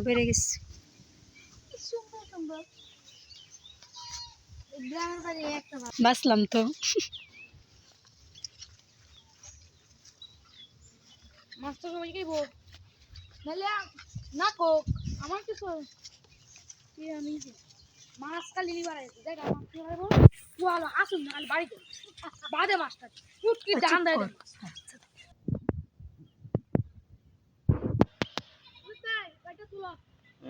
বেড়ে গেছে বাড়ি। বাঁচলাম তো সবাই নাহলে না কোক আমার কিছু কি আমি মাছ কালি লিবার আছে দেখ আমার কি হবে চলো আসুন না বাড়িতে বাদে মাছটা ডান দেয় দেয় মাছ। কোথায়? গাড়িটা তুলো গাড়িটা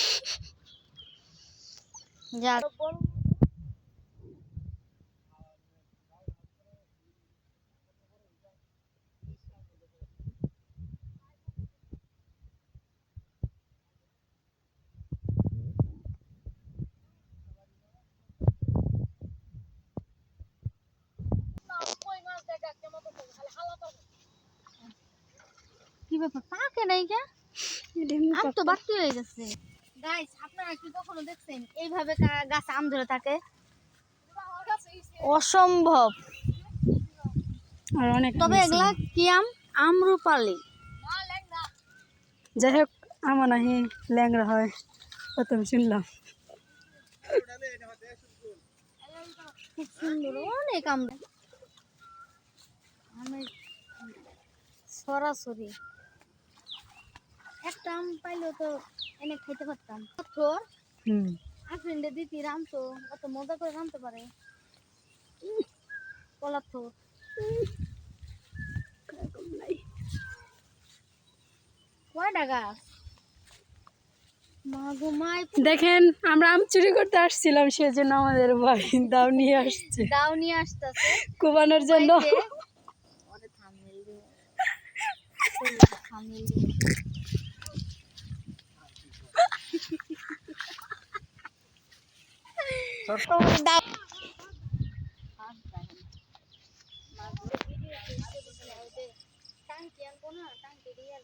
যা কি ব্যাপার? পাকে নাই কে? আম তো বাড়তি হয়ে গেছে। গাইস আপনারা কি কখনো দেখছেন? এইভাবে গাছ আম ধরে থাকে? অসম্ভব। আর অনেক তবে এগুলা কি আম? আমরুপালি যাই হোক আমার নাহি ল্যাংড়া হয় প্রথম শুনলাম। খুব সুন্দর অনেক আম। সরাসরি। একটা আম পাইলেও তো এনে খাইতে পারতাম। তোর? হুম। আফ্রিন্ডে দিতি রাম তো অত মজা করে রামতে পারে। কলার থোর। কয়টা গাছ? দেখেন আমরা আম চুরি করতে আসছিলাম সেজন্য আমাদের ভাই দাও নিয়ে আসছে। দাও নিয়ে আসতেছে। কুবানোর জন্য। টাঙ্কি আনব না টাঙ্কি দিয়ে